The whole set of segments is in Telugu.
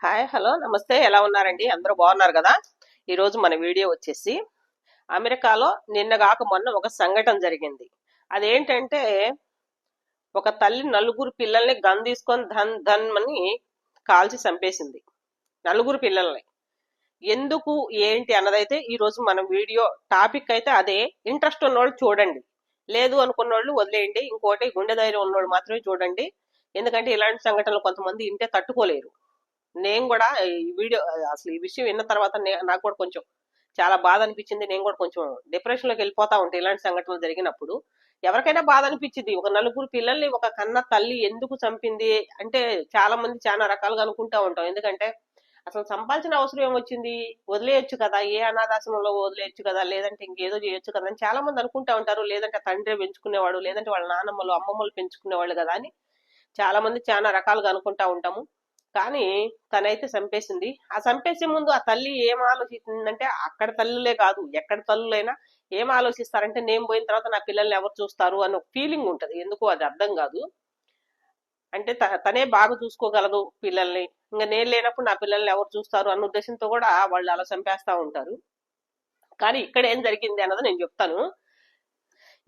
హాయ్ హలో నమస్తే. ఎలా ఉన్నారండి? అందరూ బాగున్నారు కదా? ఈరోజు మన వీడియో వచ్చేసి అమెరికాలో నిన్న కాక మొన్న ఒక సంఘటన జరిగింది. అదేంటంటే ఒక తల్లి నలుగురు పిల్లల్ని గన్ తీసుకొని ధన్ ధన్ అని కాల్చి చంపేసింది. నలుగురు పిల్లల్ని. ఎందుకు ఏంటి అన్నదైతే ఈరోజు మన వీడియో టాపిక్ అయితే అదే. ఇంట్రెస్ట్ ఉన్నోళ్ళు చూడండి. లేదు అనుకున్న వాళ్ళు వదిలేయండి. ఇంకోటి గుండె ధైర్యం ఉన్నోళ్ళు మాత్రమే చూడండి. ఎందుకంటే ఇలాంటి సంఘటనలు కొంతమంది ఇంటే తట్టుకోలేరు. నేను కూడా ఈ వీడియో అసలు ఈ విషయం విన్న తర్వాత నే- నాకు కూడా కొంచెం చాలా బాధ అనిపించింది. నేను కూడా కొంచెం డిప్రెషన్లోకి వెళ్ళిపోతా ఉంటాయి ఇలాంటి సంఘటనలు జరిగినప్పుడు ఎవరికైనా బాధ అనిపించింది ఒక నలుగురు పిల్లల్ని ఒక కన్న తల్లి ఎందుకు చంపింది? అంటే చాలా మంది చాలా రకాలుగా అనుకుంటా ఉంటాం. ఎందుకంటే అసలు సంపాదించిన అవసరం ఏమొచ్చింది? వదిలేయొచ్చు కదా. ఏ అనాథాశ్రమంలో వదిలేయచ్చు కదా? లేదంటే ఇంకేదో చేయొచ్చు కదా? అని చాలా మంది అనుకుంటా ఉంటారు. లేదంటే తండ్రి పెంచుకునేవాడు లేదంటే వాళ్ళ నాన్నమ్మలు అమ్మమ్మలు పెంచుకునేవాళ్ళు కదా అని చాలా మంది చాలా రకాలుగా అనుకుంటా ఉంటాము. కానీ తనైతే చంపేసింది. ఆ చంపేసే ముందు ఆ తల్లి ఏం ఆలోచిస్తుందంటే అక్కడ తల్లులే కాదు ఎక్కడ తల్లులైనా ఏం ఆలోచిస్తారంటే నేను పోయిన తర్వాత నా పిల్లల్ని ఎవరు చూస్తారు అని ఒక ఫీలింగ్ ఉంటుంది. ఎందుకు అది అర్థం కాదు. అంటే త- తనే బాగా చూసుకోగలదు పిల్లల్ని. ఇంకా నేను లేనప్పుడు నా పిల్లల్ని ఎవరు చూస్తారు అన్న ఉద్దేశంతో కూడా వాళ్ళు అలా చంపేస్తూ ఉంటారు. కానీ ఇక్కడ ఏం జరిగింది అన్నది నేను చెప్తాను.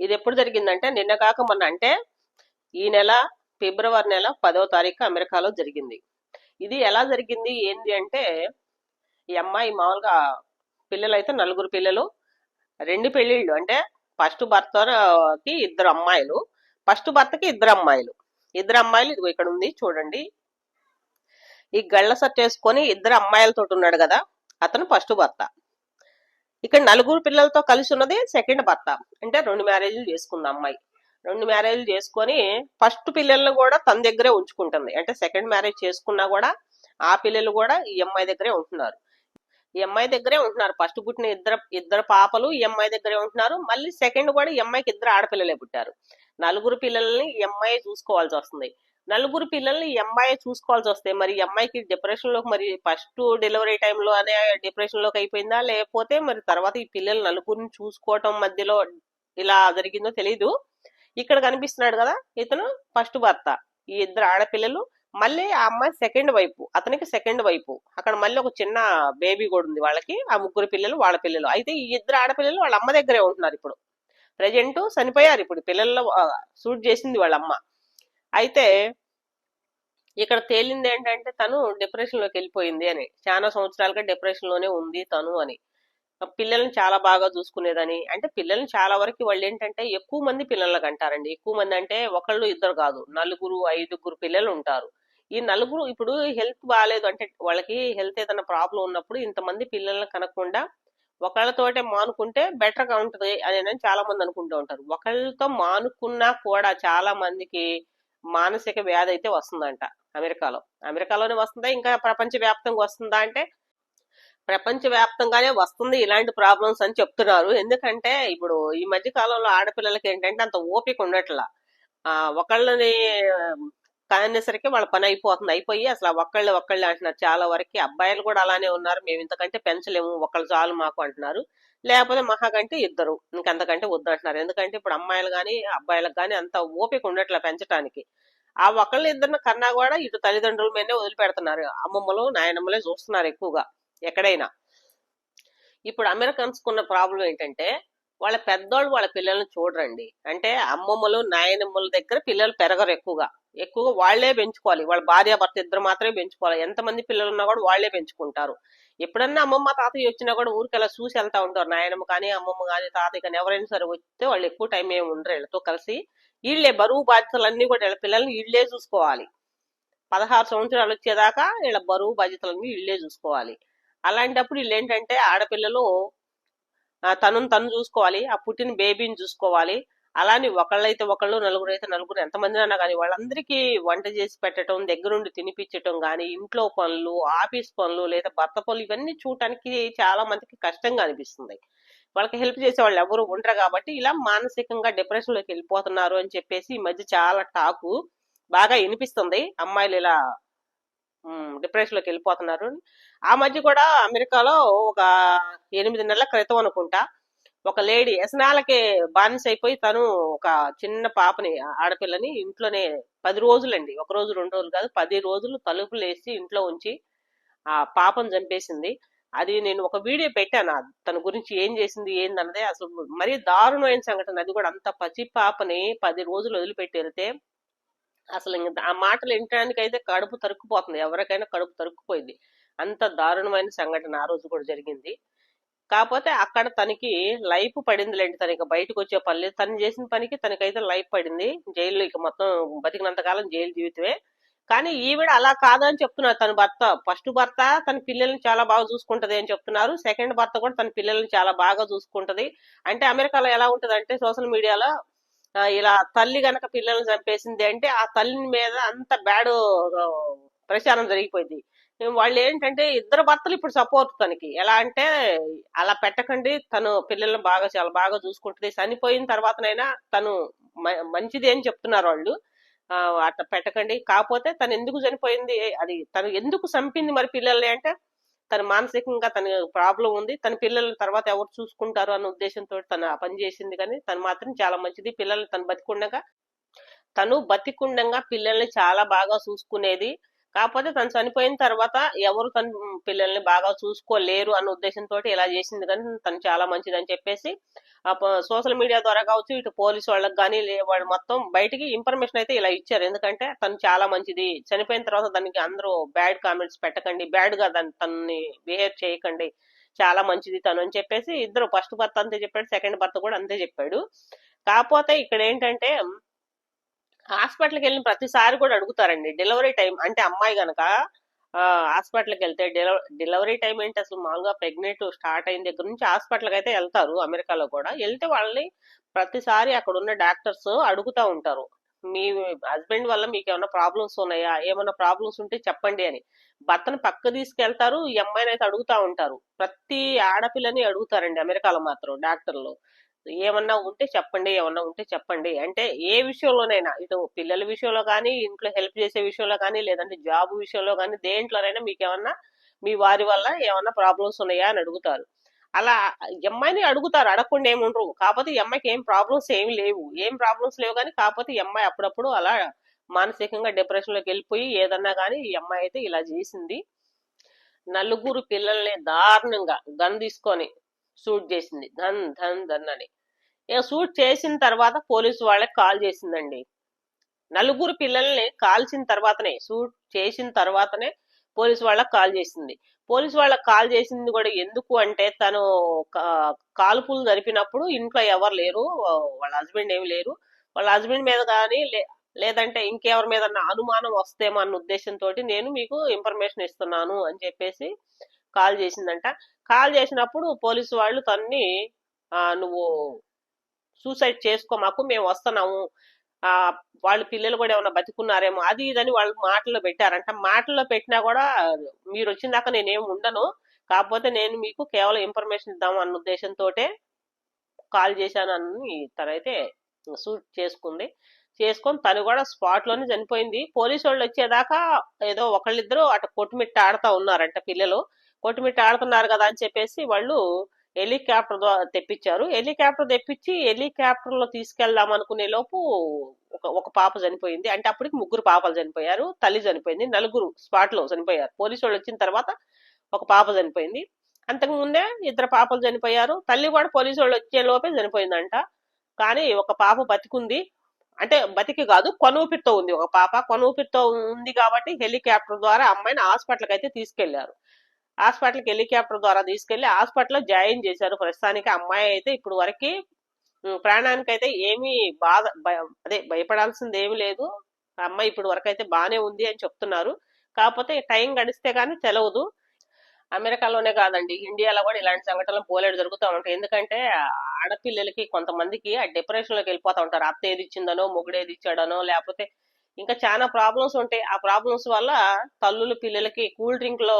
ఇది ఎప్పుడు జరిగిందంటే నిన్న కాక మొన్న అంటే ఈ నెల ఫిబ్రవరి నెల పదవ తారీఖు అమెరికాలో జరిగింది. ఇది ఎలా జరిగింది? ఏంది అంటే ఈ అమ్మాయి మామూలుగా పిల్లలు అయితే నలుగురు పిల్లలు రెండు పెళ్ళిళ్ళు. అంటే ఫస్ట్ భర్తకి ఇద్దరు అమ్మాయిలు ఫస్ట్ భర్తకి ఇద్దరు అమ్మాయిలు. ఇద్దరు అమ్మాయిలు ఇదిగో ఇక్కడ ఉంది చూడండి. ఈ గళ్ళ సట్ వేసుకొని ఇద్దరు అమ్మాయిలతో ఉన్నాడు కదా అతను ఫస్ట్ భర్త. ఇక్కడ నలుగురు పిల్లలతో కలిసి ఉన్నది సెకండ్ భర్త. అంటే రెండు మ్యారేజ్లు చేసుకుంది అమ్మాయి. రెండు మ్యారేజ్లు చేసుకొని ఫస్ట్ పిల్లల్ని కూడా తన దగ్గరే ఉంచుకుంటుంది. అంటే సెకండ్ మ్యారేజ్ చేసుకున్నా కూడా ఆ పిల్లలు కూడా ఈ అమ్మాయి దగ్గరే ఉంటున్నారు. ఈ అమ్మాయి దగ్గరే ఉంటున్నారు. ఫస్ట్ పుట్టిన ఇద్దరు ఇద్దరు పాపలు ఈ అమ్మాయి దగ్గరే ఉంటున్నారు. మళ్ళీ సెకండ్ కూడా ఈ అమ్మాయికి ఇద్దరు ఆడపిల్లలే పుట్టారు. నలుగురు పిల్లల్ని ఈ అమ్మాయి చూసుకోవాల్సి వస్తుంది. నలుగురు పిల్లల్ని ఈ అమ్మాయి చూసుకోవాల్సి వస్తే మరి ఈ అమ్మాయికి డిప్రెషన్లోకి మరి ఫస్ట్ డెలివరీ టైంలో అనే డిప్రెషన్లోకి అయిపోయిందా? లేకపోతే మరి తర్వాత ఈ పిల్లలు నలుగురిని చూసుకోవటం మధ్యలో ఇలా జరిగిందో తెలీదు. ఇక్కడ కనిపిస్తున్నాడు కదా ఇతను ఫస్ట్ భర్త. ఈ ఇద్దరు ఆడపిల్లలు. మళ్ళీ ఆ అమ్మాయి సెకండ్ వైపు అతనికి సెకండ్ వైపు. అక్కడ మళ్ళీ ఒక చిన్న బేబీ కూడా ఉంది వాళ్ళకి ఆ ముగ్గురు పిల్లలు వాళ్ళ పిల్లలు. అయితే ఈ ఇద్దరు ఆడపిల్లలు వాళ్ళ అమ్మ దగ్గరే ఉంటున్నారు ఇప్పుడు. ప్రజెంట్ చనిపోయారు ఇప్పుడు పిల్లల్లో సూట్ చేసింది వాళ్ళ అమ్మ. అయితే ఇక్కడ తేలింది ఏంటంటే తను డిప్రెషన్లోకి వెళ్ళిపోయింది అని. చాలా సంవత్సరాలుగా డిప్రెషన్లోనే ఉంది తను అని. పిల్లల్ని చాలా బాగా చూసుకునేదని. అంటే పిల్లల్ని చాలా వరకు వాళ్ళు ఏంటంటే ఎక్కువ మంది పిల్లలకు అంటారండి ఎక్కువ మంది అంటే ఒకళ్ళు ఇద్దరు కాదు. నలుగురు ఐదుగురు పిల్లలు ఉంటారు. ఈ నలుగురు ఇప్పుడు హెల్త్ బాగాలేదు అంటే వాళ్ళకి హెల్త్ ఏదైనా ప్రాబ్లం ఉన్నప్పుడు ఇంతమంది పిల్లల్ని కనకుండా ఒకళ్ళతోటే మానుకుంటే బెటర్గా ఉంటది అని చాలా మంది అనుకుంటూ ఉంటారు. ఒకళ్ళతో మానుకున్నా కూడా చాలా మందికి మానసిక వ్యాధి అయితే వస్తుందంట అమెరికాలో. అమెరికాలోనే వస్తుందా? ఇంకా ప్రపంచ వ్యాప్తంగా వస్తుందా అంటే ప్రపంచ వ్యాప్తంగానే వస్తుంది ఇలాంటి ప్రాబ్లమ్స్ అని చెప్తున్నారు. ఎందుకంటే ఇప్పుడు ఈ మధ్య కాలంలో ఆడపిల్లలకి ఏంటంటే అంత ఓపిక ఉండట్లా. ఆ ఒకళ్ళని కానేసరికి వాళ్ళ పని అయిపోతుంది. అయిపోయి అసలు ఒకళ్ళు ఒక్కళ్ళు అంటున్నారు. చాలా వరకు అబ్బాయిలు కూడా అలానే ఉన్నారు. మేము ఇంతకంటే పెంచలేము. ఒకళ్ళు చాలు మాకు అంటున్నారు. లేకపోతే మహాకంటే ఇద్దరు. ఇంకంతకంటే వద్దు అంటున్నారు. ఎందుకంటే ఇప్పుడు అమ్మాయిలు కానీ అబ్బాయిలకు కానీ అంత ఓపిక ఉండట్లా పెంచడానికి ఆ ఒకళ్ళు ఇద్దరిని కన్నా కూడా ఇటు తల్లిదండ్రుల మీదనే వదిలిపెడుతున్నారు. అమ్మమ్మలు నాయనమ్మలే చూస్తున్నారు ఎక్కువగా. ఎక్కడైనా. ఇప్పుడు అమెరికన్స్ కున్న ప్రాబ్లం ఏంటంటే వాళ్ళ పెద్దోళ్ళు వాళ్ళ పిల్లల్ని చూడరండి. అంటే అమ్మమ్మలు నాయనమ్మల దగ్గర పిల్లలు పెరగరు ఎక్కువగా. ఎక్కువగా వాళ్ళే పెంచుకోవాలి. వాళ్ళ భార్య భర్త ఇద్దరు మాత్రమే పెంచుకోవాలి. ఎంతమంది పిల్లలు ఉన్నా కూడా వాళ్ళే పెంచుకుంటారు. ఎప్పుడన్నా అమ్మమ్మ తాతయ్య వచ్చినా కూడా ఊరికి అలా చూసి వెళ్తా ఉంటారు. నాయనమ్మ కానీ అమ్మమ్మ కానీ తాతయ్య కానీ ఎవరైనా సరే వస్తే వాళ్ళు ఎక్కువ టైం ఏమి ఉండరు వీళ్ళతో కలిసి. వీళ్ళే బరువు బాధ్యతలన్నీ కూడా వీళ్ళ పిల్లల్ని వీళ్ళే చూసుకోవాలి. పదహారు సంవత్సరాలు వచ్చేదాకా వీళ్ళ బరువు బాధ్యతలన్నీ వీళ్ళే చూసుకోవాలి. అలాంటప్పుడు వీళ్ళు ఏంటంటే ఆడపిల్లలు తను తను చూసుకోవాలి ఆ పుట్టిన బేబీని చూసుకోవాలి. అలానే ఒకళ్ళైతే ఒకళ్ళు నలుగురు అయితే నలుగురు ఎంతమంది అన్నా కానీ వాళ్ళందరికీ వంట చేసి పెట్టడం దగ్గరుండి తినిపించటం కానీ ఇంట్లో పనులు ఆఫీస్ పనులు లేదా భర్త పనులు ఇవన్నీ చూడటానికి చాలా మందికి కష్టంగా అనిపిస్తుంది. వాళ్ళకి హెల్ప్ చేసే వాళ్ళు ఎవరు ఉండరు కాబట్టి ఇలా మానసికంగా డిప్రెషన్లోకి వెళ్ళిపోతున్నారు అని చెప్పేసి ఈ మధ్య చాలా టాకు బాగా వినిపిస్తుంది. అమ్మాయిలు ఇలా డిప్రెషన్లోకి వెళ్ళిపోతున్నారు. ఆ మధ్య కూడా అమెరికాలో ఒక ఎనిమిది నెలల క్రితం అనుకుంటా ఒక లేడీ వ్యసనాలకి బానిస అయిపోయి తను ఒక చిన్న పాపని ఆడపిల్లని ఇంట్లోనే పది రోజులండి. ఒక రోజు రెండు రోజులు కాదు పది రోజులు తలుపులు వేసి ఇంట్లో ఉంచి ఆ పాపను చంపేసింది. అది నేను ఒక వీడియో పెట్టాను తన గురించి ఏం చేసింది ఏందన్నదే అసలు మరీ దారుణమైన సంఘటన. అది కూడా అంత పసి పాపని పది రోజులు వదిలిపెట్టి వెళ్తే అసలు ఇంక ఆ మాటలు వినడానికి అయితే కడుపు తరుక్కుపోతుంది. ఎవరికైనా కడుపు తరుక్కుపోయింది అంత దారుణమైన సంఘటన ఆ రోజు కూడా జరిగింది. కాకపోతే అక్కడ తనకి లైఫ్ పడిందిలేండి. తనకి బయటకు వచ్చే పని లేదు. తను చేసిన పనికి తనకైతే లైఫ్ పడింది. జైల్లో ఇక మొత్తం బతికినంత కాలం జైలు జీవితమే. కానీ ఈవిడ అలా కాదని చెప్తున్నారు తన భర్త. ఫస్ట్ భర్త తన పిల్లల్ని చాలా బాగా చూసుకుంటది అని చెప్తున్నారు. సెకండ్ భర్త కూడా తన పిల్లల్ని చాలా బాగా చూసుకుంటది. అంటే అమెరికాలో ఎలా ఉంటది అంటే సోషల్ మీడియాలో ఇలా తల్లి గనక పిల్లల్ని చంపేసింది అంటే ఆ తల్లి మీద అంత బ్యాడ్ ప్రచారం జరిగిపోయింది. వాళ్ళు ఏంటంటే ఇద్దరు భర్తలు ఇప్పుడు సపోర్ట్ తనకి. ఎలా అంటే అలా పెట్టకండి తను పిల్లల్ని బాగా చాలా బాగా చూసుకుంటుంది. చనిపోయిన తర్వాతనైనా తను మ- మంచిది అని చెప్తున్నారు వాళ్ళు. అట్లా పెట్టకండి. కాకపోతే తను ఎందుకు చనిపోయింది? అది తను ఎందుకు చంపింది మరి పిల్లల్ని అంటే తన మానసికంగా తన ప్రాబ్లం ఉంది. తన పిల్లల తర్వాత ఎవరు చూసుకుంటారు అన్న ఉద్దేశంతో తను ఆ పని చేసింది. కానీ తను మాత్రం చాలా మంచిది. పిల్లల్ని తను బతికుండగా తను బతికుండగా పిల్లల్ని చాలా బాగా చూసుకునేది. కాకపోతే తను చనిపోయిన తర్వాత ఎవరు తన పిల్లల్ని బాగా చూసుకోలేరు అన్న ఉద్దేశంతో ఇలా చేసింది. కానీ తను చాలా మంచిది అని చెప్పేసి సోషల్ మీడియా ద్వారా కావచ్చు ఇటు పోలీసు వాళ్ళకి కానీ వాళ్ళు మొత్తం బయటికి ఇన్ఫర్మేషన్ అయితే ఇలా ఇచ్చారు. ఎందుకంటే తను చాలా మంచిది. చనిపోయిన తర్వాత దానికి అందరూ బ్యాడ్ కామెంట్స్ పెట్టకండి. బ్యాడ్గా దాన్ని తనని బిహేవ్ చేయకండి. చాలా మంచిది తను అని చెప్పేసి ఇద్దరు ఫస్ట్ భర్త అంతే చెప్పాడు. సెకండ్ భర్త కూడా అంతే చెప్పాడు. కాకపోతే ఇక్కడ ఏంటంటే హాస్పిటల్కి వెళ్ళిన ప్రతిసారి కూడా అడుగుతారండి. డెలివరీ టైం అంటే అమ్మాయి గనక హాస్పిటల్కి వెళ్తే డెలివరీ టైం ఏంటి అసలు మామూలుగా ప్రెగ్నెంట్ స్టార్ట్ అయిన దగ్గర నుంచి హాస్పిటల్కి అయితే వెళ్తారు అమెరికాలో కూడా. వెళ్తే వాళ్ళని ప్రతిసారి అక్కడ ఉన్న డాక్టర్స్ అడుగుతా ఉంటారు. మీ హస్బెండ్ వల్ల మీకు ఏమైనా ప్రాబ్లమ్స్ ఉన్నాయా? ఏమైనా ప్రాబ్లమ్స్ ఉంటే చెప్పండి అని. భర్తను పక్క తీసుకెళ్తారు ఈ అమ్మాయిని అయితే అడుగుతా ఉంటారు. ప్రతి ఆడపిల్లని అడుగుతారండి అమెరికాలో మాత్రం డాక్టర్లు. ఏమన్నా ఉంటే చెప్పండి ఏమన్నా ఉంటే చెప్పండి. అంటే ఏ విషయంలోనైనా ఇటు పిల్లల విషయంలో కానీ ఇంట్లో హెల్ప్ చేసే విషయంలో కానీ లేదంటే జాబ్ విషయంలో కానీ దేంట్లోనైనా మీకు ఏమన్నా మీ వారి వల్ల ఏమన్నా ప్రాబ్లమ్స్ ఉన్నాయా అని అడుగుతారు. అలా అమ్మాయిని అడుగుతారు అడగకుండా ఏమి కాకపోతే ఈ అమ్మాయికి ఏం ప్రాబ్లమ్స్ ఏమి లేవు. ఏం ప్రాబ్లమ్స్ లేవు కానీ కాకపోతే ఈ అమ్మాయి అప్పుడప్పుడు అలా మానసికంగా డిప్రెషన్లోకి వెళ్ళిపోయి ఏదన్నా కానీ ఈ అమ్మాయి అయితే ఇలా చేసింది. నలుగురు పిల్లల్ని దారుణంగా గన్ తీసుకొని షూట్ చేసింది. ధన్ ధన్ ధన్ అని. షూట్ చేసిన తర్వాత పోలీసు వాళ్ళకి కాల్ చేసిందండి. నలుగురు పిల్లల్ని కాల్చిన తర్వాతనే షూట్ చేసిన తర్వాతనే పోలీసు వాళ్ళకి కాల్ చేసింది. పోలీసు వాళ్ళకి కాల్ చేసింది కూడా ఎందుకు అంటే తను కాల్పులు జరిపినప్పుడు ఇంట్లో ఎవరు లేరు వాళ్ళ హస్బెండ్ ఏమి లేరు. వాళ్ళ హస్బెండ్ మీద కానీ లేదంటే ఇంకెవరి మీద అనుమానం వస్తేమో అన్న ఉద్దేశంతో నేను మీకు ఇన్ఫర్మేషన్ ఇస్తున్నాను అని చెప్పేసి కాల్ చేసిందంట. కాల్ చేసినప్పుడు పోలీసు వాళ్ళు తన్ని నువ్వు సూసైడ్ చేసుకో మాకు మేము వస్తున్నాము. ఆ వాళ్ళ పిల్లలు కూడా ఏమైనా బతికున్నారేమో అది ఇదని వాళ్ళు మాటల్లో పెట్టారంట. మాటల్లో పెట్టినా కూడా మీరు వచ్చిన దాకా నేనేం ఉండను. కాకపోతే నేను మీకు కేవలం ఇన్ఫర్మేషన్ ఇద్దాం అన్న ఉద్దేశంతో కాల్ చేశాను అని తనైతే సూట్ చేసుకుంది. చేసుకొని తను కూడా స్పాట్లోనే చనిపోయింది. పోలీసు వాళ్ళు వచ్చేదాకా ఏదో ఒకళ్ళిద్దరూ అటు కొట్టుమిట్ట ఆడుతా ఉన్నారంట పిల్లలు. కొట్టుమిట్ట ఆడుతున్నారు కదా అని చెప్పేసి వాళ్ళు హెలికాప్టర్ ద్వారా తెప్పించారు. హెలికాప్టర్ తెప్పించి హెలికాప్టర్లో తీసుకెళ్దాం అనుకునే లోపు ఒక ఒక పాప చనిపోయింది. అంటే అప్పటికి ముగ్గురు పాపలు చనిపోయారు. తల్లి చనిపోయింది. నలుగురు స్పాట్లో చనిపోయారు. పోలీసు వాళ్ళు వచ్చిన తర్వాత ఒక పాప చనిపోయింది. అంతకు ముందే ఇద్దరు పాపలు చనిపోయారు. తల్లి కూడా పోలీసు వాళ్ళు వచ్చే లోపే చనిపోయిందంట. కానీ ఒక పాప బతికుంది. అంటే బతికి కాదు కొనూపిరితో ఉంది ఒక పాప. కొనూపిరితో ఉంది కాబట్టి హెలికాప్టర్ ద్వారా అమ్మాయిని హాస్పిటల్కి అయితే తీసుకెళ్ళారు. హాస్పిటల్కి హెలికాప్టర్ ద్వారా తీసుకెళ్ళి హాస్పిటల్లో జాయిన్ చేశారు. ప్రస్తుతానికి అమ్మాయి అయితే ఇప్పుడు వరకు ప్రాణానికి అయితే ఏమీ బాధ భయ- అదే భయపడాల్సింది ఏమీ లేదు. అమ్మాయి ఇప్పుడు వరకు అయితే బానే ఉంది అని చెప్తున్నారు. కాకపోతే టైం గడిస్తే కానీ తెలవదు. అమెరికాలోనే కాదండి ఇండియాలో కూడా ఇలాంటి సంఘటనలు పోలేడు జరుగుతూ ఉంటాయి. ఎందుకంటే ఆడపిల్లలకి కొంతమందికి ఆ డిప్రెషన్లోకి వెళ్ళిపోతూ ఉంటారు. అత్త ఏది ఇచ్చిందనో మొగుడు ఏది ఇచ్చాడనో లేకపోతే ఇంకా చాలా ప్రాబ్లమ్స్ ఉంటాయి. ఆ ప్రాబ్లమ్స్ వల్ల తల్లులు పిల్లలకి కూల్ డ్రింక్లో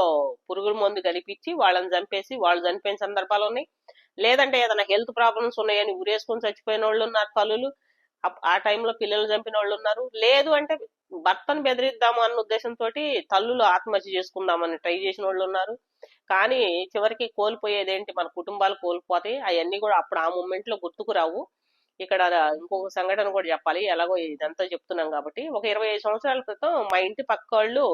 పురుగుల మందు కలిపించి వాళ్ళని చంపేసి వాళ్ళు చనిపోయిన సందర్భాలు ఉన్నాయి. లేదంటే ఏదైనా హెల్త్ ప్రాబ్లమ్స్ ఉన్నాయని ఉరేసుకొని చచ్చిపోయిన వాళ్ళు ఉన్నారు తల్లులు. ఆ టైంలో పిల్లలు చంపిన వాళ్ళు ఉన్నారు. లేదు అంటే భర్తను బెదిరిద్దాము అన్న ఉద్దేశంతో తల్లులు ఆత్మహత్య చేసుకుందామని ట్రై చేసిన వాళ్ళు ఉన్నారు. కానీ చివరికి కోల్పోయేది ఏంటి మన కుటుంబాలు కోల్పోతాయి. అవన్నీ కూడా అప్పుడు ఆ మూమెంట్లో గుర్తుకు రావు. ఇక్కడ ఇంకొక సంఘటన కూడా చెప్పాలి. ఎలాగో ఇదంతా చెప్తున్నాం కాబట్టి. ఒక ఇరవై ఐదు సంవత్సరాల క్రితం మా ఇంటి పక్క వాళ్ళు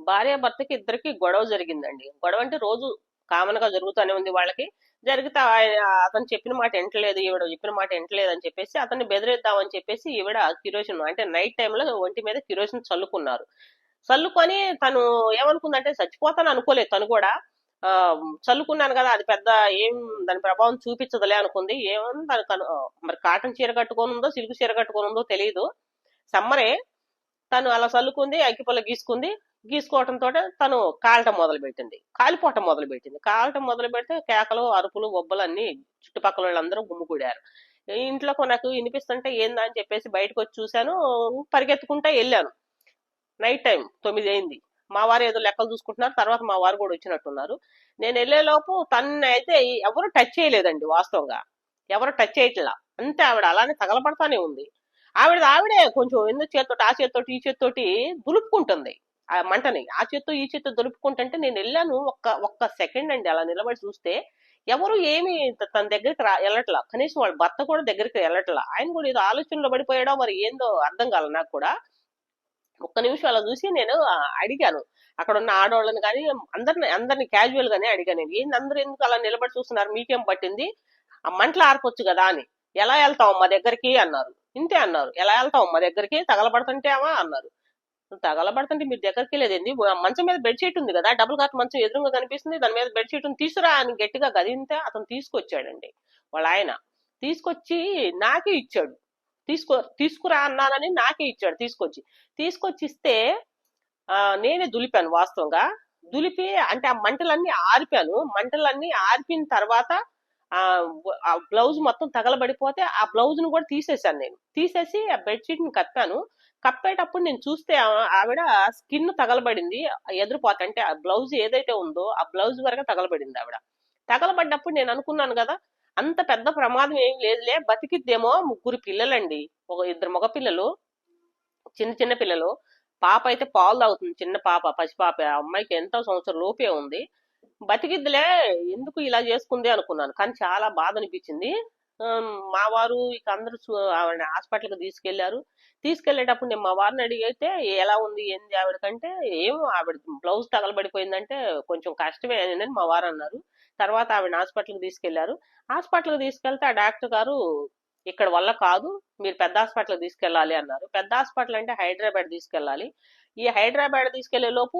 భార్య భర్తకి ఇద్దరికి గొడవ జరిగిందండి. గొడవ అంటే రోజు కామన్గా జరుగుతూనే ఉంది వాళ్ళకి. జరిగితే ఆయన అతను చెప్పిన మాట ఎంటలేదు ఈవిడ చెప్పిన మాట ఎంటలేదు అని చెప్పేసి అతన్ని బెదిరిద్దామని చెప్పేసి ఈవిడ కిరోసిన్ అంటే నైట్ టైంలో ఒంటి మీద కిరోసిన్ చల్లుకున్నారు. చల్లుకొని తను ఏమనుకుందంటే చచ్చిపోతాను అనుకోలేదు తను కూడా. చల్లుకున్నాను కదా అది పెద్ద ఏం దాని ప్రభావం చూపించదులే అనుకుంది. ఏమని దానికి అను- మరి కాటన్ చీర కట్టుకొని ఉందో సిల్క్ చీర కట్టుకొని ఉందో తెలియదు సమ్మరే తను అలా చల్లుకుంది అగ్గిపల్ల గీసుకుంది. గీసుకోవటంతో తను కాలటం మొదలు పెట్టింది కాలిపోవటం మొదలు పెట్టింది కాలటం మొదలు పెడితే కేకలు అరుపులు బొబ్బలు అన్ని చుట్టుపక్కల వాళ్ళందరూ గుమ్ముకూడారు. ఇంట్లోకి నాకు వినిపిస్తుంటే ఏందా అని చెప్పేసి బయటకు వచ్చి చూశాను. పరిగెత్తుకుంటా వెళ్ళాను. నైట్ టైం తొమ్మిది అయింది. మా వారు ఏదో లెక్కలు చూసుకుంటున్నారు తర్వాత మా వారు కూడా వచ్చినట్టున్నారు. నేను వెళ్ళేలోపు లోపు అయితే ఎవరు టచ్ చేయలేదండి వాస్తవంగా. ఎవరు టచ్ చేయట్లా. అంతే ఆవిడ అలానే తగలపడతానే ఉంది. ఆవిడ ఆవిడే కొంచెం ఎందుకు చేతితోటి ఆ చేతితోటి ఈ చేతితోటి దులుపుకుంటుంది. ఆ మంటని. ఆ చేత్తో ఈ చేత్తో దులుపుకుంటుంటే నేను వెళ్ళాను. ఒక్క ఒక్క సెకండ్ అండి అలా నిలబడి చూస్తే ఎవరు ఏమి తన దగ్గరికి రా వెళ్ళట్లా. కనీసం వాళ్ళ భర్త కూడా దగ్గరికి వెళ్ళట్లా. ఆయన కూడా ఏదో ఆలోచనలో పడిపోయాడో మరి ఏందో అర్థం కాల నాకు కూడా. ఒక్క నిమిషం అలా చూసి నేను అడిగాను. అక్కడ ఉన్న ఆడవాళ్ళని కానీ అందరిని అందరిని క్యాజువల్ గానే అడిగాను ఏంది అందరూ ఎందుకు అలా నిలబడి చూస్తున్నారు? మీకేం పట్టింది? ఆ మంటలు ఆర్పొచ్చు కదా అని. ఎలా వెళ్తాం మా దగ్గరికి? అన్నారు. ఇంతే అన్నారు. ఎలా వెళ్తాం మా దగ్గరికి? తగలబడుతుంటేవా? అన్నారు. తగలబడుతుంటే మీరు దగ్గరికి లేదండి మంచం మీద బెడ్షీట్ ఉంది కదా డబుల్ కాట్ మంచం ఎదురుగా కనిపిస్తుంది. దాని మీద బెడ్షీట్ ఉంది. తీసుకురా అని గట్టిగా గదింతే అతను తీసుకొచ్చాడండి. వాళ్ళ ఆయన తీసుకొచ్చి నాకే ఇచ్చాడు. తీసుకో తీసుకురా అన్నానని నాకే ఇచ్చాడు తీసుకొచ్చి. తీసుకొచ్చి ఇస్తే ఆ, నేనే దులిపాను వాస్తవంగా. దులిపి అంటే ఆ మంటలన్నీ ఆరిపాను. మంటలన్నీ ఆరిపిన తర్వాత ఆ బ్లౌజ్ మొత్తం తగలబడిపోతే ఆ బ్లౌజ్ను కూడా తీసేశాను నేను. తీసేసి ఆ బెడ్షీట్ని కప్పాను. కప్పేటప్పుడు నేను చూస్తే ఆవిడ స్కిన్ తగలబడింది ఎదురుపోత అంటే ఆ బ్లౌజ్ ఏదైతే ఉందో ఆ బ్లౌజ్ వరకు తగలబడింది ఆవిడ. తగలబడ్డప్పుడు నేను అనుకున్నాను కదా అంత పెద్ద ప్రమాదం ఏం లేదులే. బతికిద్దేమో ముగ్గురు పిల్లలండి. ఒక ఇద్దరు మగ పిల్లలు చిన్న చిన్న పిల్లలు. పాప అయితే పాలు తాగుతుంది చిన్న పాప పసి పాప. ఆ అమ్మాయికి ఎంతో సంవత్సరం లోపే ఉంది. బతికిద్దిలే ఎందుకు ఇలా చేసుకుంది అనుకున్నాను. కానీ చాలా బాధ అనిపించింది. మా వారు ఇక అందరూ ఆవిడ హాస్పిటల్కి తీసుకెళ్ళారు. తీసుకెళ్ళేటప్పుడు నేను మా వారిని అడిగితే ఎలా ఉంది? ఏంది ఆవిడకంటే ఏమో ఆవిడ బ్లౌజ్ తగలబడిపోయిందంటే కొంచెం కష్టమే అని మా వారు అన్నారు. తర్వాత ఆవిడ హాస్పిటల్కి తీసుకెళ్ళారు. హాస్పిటల్కి తీసుకెళ్తే ఆ డాక్టర్ గారు ఇక్కడ వల్ల కాదు మీరు పెద్ద హాస్పిటల్కి తీసుకెళ్ళాలి అన్నారు. పెద్ద హాస్పిటల్ అంటే హైదరాబాద్ తీసుకెళ్ళాలి. ఈ హైదరాబాద్ తీసుకెళ్ళే లోపు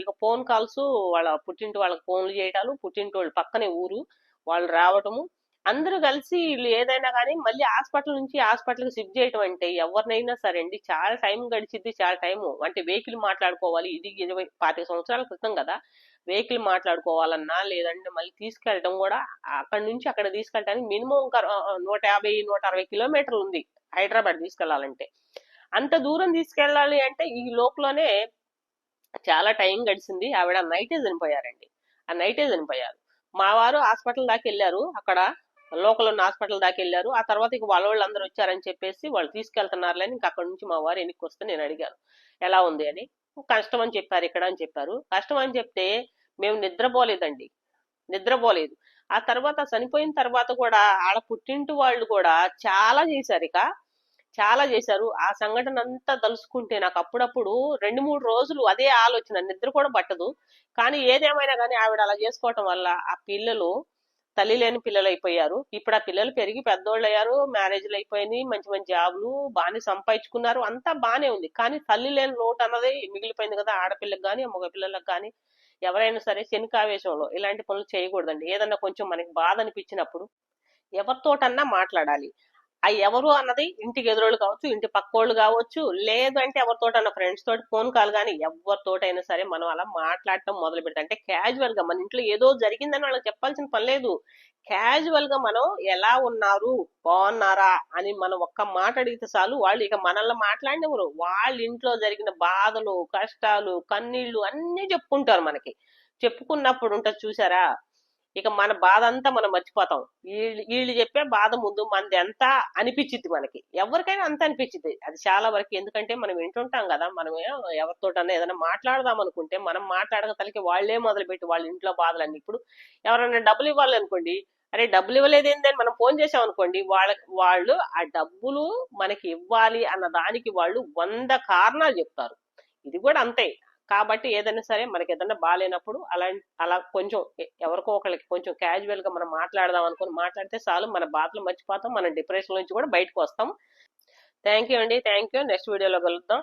ఇక ఫోన్ కాల్స్ వాళ్ళ పుట్టింటి వాళ్ళకి ఫోన్లు చేయటాలు పుట్టింటి వాళ్ళు పక్కనే ఊరు వాళ్ళు రావటము. అందరూ కలిసి వీళ్ళు ఏదైనా కానీ మళ్ళీ హాస్పిటల్ నుంచి హాస్పిటల్కి షిఫ్ట్ చేయటం అంటే ఎవరినైనా సరే అండి చాలా టైం గడిచిద్ది చాలా టైం అంటే వెహికల్ మాట్లాడుకోవాలి ఇది ఇరవై పాతిక సంవత్సరాల క్రితం కదా. వెహికల్ మాట్లాడుకోవాలన్నా లేదంటే మళ్ళీ తీసుకెళ్ళడం కూడా అక్కడ నుంచి అక్కడ తీసుకెళ్ళడానికి మినిమం ఒక నూట యాభై నూట అరవై కిలోమీటర్లు ఉంది హైదరాబాద్ తీసుకెళ్ళాలంటే అంత దూరం తీసుకెళ్ళాలి అంటే ఈ లోపలనే చాలా టైం గడిచింది. ఆవిడ నైటే చనిపోయారండి. ఆ నైటే చనిపోయారు. మా వారు హాస్పిటల్ దాకా వెళ్ళారు. అక్కడ లోకల్ ఉన్న హాస్పిటల్ దాకా వెళ్ళారు. ఆ తర్వాత ఇక వాళ్ళ వాళ్ళు అందరూ వచ్చారని చెప్పేసి వాళ్ళు తీసుకెళ్తున్నారు అని ఇంకా అక్కడ నుంచి మా వారు ఎన్నికొస్తే వస్తే నేను అడిగాను. ఎలా ఉంది అని. కష్టం అని చెప్పారు ఇక్కడ అని చెప్పారు. కష్టం అని చెప్తే మేము నిద్రపోలేదండి. నిద్రపోలేదు. ఆ తర్వాత చనిపోయిన తర్వాత కూడా ఆడ పుట్టింటి వాళ్ళు కూడా చాలా చేశారు ఇక. చాలా చేశారు. ఆ సంఘటన అంతా తలుసుకుంటే నాకు అప్పుడప్పుడు రెండు మూడు రోజులు అదే ఆలోచన. నిద్ర కూడా పట్టదు. కానీ ఏదేమైనా కానీ ఆవిడ అలా చేసుకోవటం వల్ల ఆ పిల్లలు తల్లి లేని పిల్లలు అయిపోయారు. ఇప్పుడు ఆ పిల్లలు పెరిగి పెద్దోళ్ళు అయ్యారు. మ్యారేజ్లు అయిపోయినాయి. మంచి మంచి జాబులు బాగానే సంపాదించుకున్నారు. అంతా బాగానే ఉంది. కానీ తల్లి లేని లోటు అన్నది మిగిలిపోయింది కదా ఆడపిల్లకి కానీ మగ పిల్లలకు కానీ. ఎవరైనా సరే శనికావేశంలో ఇలాంటి పనులు చేయకూడదండి. ఏదన్నా కొంచెం మనకి బాధ అనిపించినప్పుడు ఎవరితోటన్నా మాట్లాడాలి. అవి ఎవరు అన్నది ఇంటికి ఎదురోళ్ళు కావచ్చు ఇంటి పక్కోళ్ళు కావచ్చు లేదు అంటే ఎవరితోటన్నా ఫ్రెండ్స్ తోటి ఫోన్ కాల్ కానీ ఎవరితోటైనా సరే మనం అలా మాట్లాడటం మొదలు పెడతాం. అంటే క్యాజువల్గా మన ఇంట్లో ఏదో జరిగిందని వాళ్ళకి చెప్పాల్సిన పని లేదు. క్యాజువల్గా మనం ఎలా ఉన్నారు బాగున్నారా అని మనం ఒక్క మాట అడిగితే చాలు. వాళ్ళు ఇక మనల్ని మాట్లాడినవరు? వాళ్ళ ఇంట్లో జరిగిన బాధలు కష్టాలు కన్నీళ్ళు అన్ని చెప్పుకుంటారు మనకి. చెప్పుకున్నప్పుడు ఉంటుంది చూసారా? ఇక మన బాధ అంతా మనం మర్చిపోతాం. వీళ్ళు వీళ్ళు చెప్పే బాధ ముందు మనది ఎంత అనిపించింది మనకి? ఎవరికైనా అంత అనిపించింది అది చాలా వరకు ఎందుకంటే మనం వింటుంటాం కదా మనం ఎవరితోటన్నా ఏదైనా మాట్లాడదాం అనుకుంటే మనం మాట్లాడక తలకి వాళ్ళే మొదలుపెట్టి వాళ్ళ ఇంట్లో బాధలన్నీ. ఇప్పుడు ఎవరైనా డబ్బులు ఇవ్వాలి అనుకోండి అరే డబ్బులు ఇవ్వలేదు ఏందని మనం ఫోన్ చేసాం అనుకోండి వాళ్ళ వాళ్ళు ఆ డబ్బులు మనకి ఇవ్వాలి అన్న దానికి వాళ్ళు వంద కారణాలు చెప్తారు. ఇది కూడా అంతే. కాబట్టి ఏదైనా సరే మనకి ఏదైనా బాగాలేనప్పుడు అలా అలా కొంచెం ఎవరికో ఒకరికి కొంచెం క్యాజువల్గా మనం మాట్లాడదాం అనుకుని మాట్లాడితే చాలు మన బాధలు మర్చిపోతాం మనం డిప్రెషన్ నుంచి కూడా బయటకు వస్తాం. థ్యాంక్ యూ అండి. థ్యాంక్ యూ నెక్స్ట్ వీడియోలో కలుద్దాం.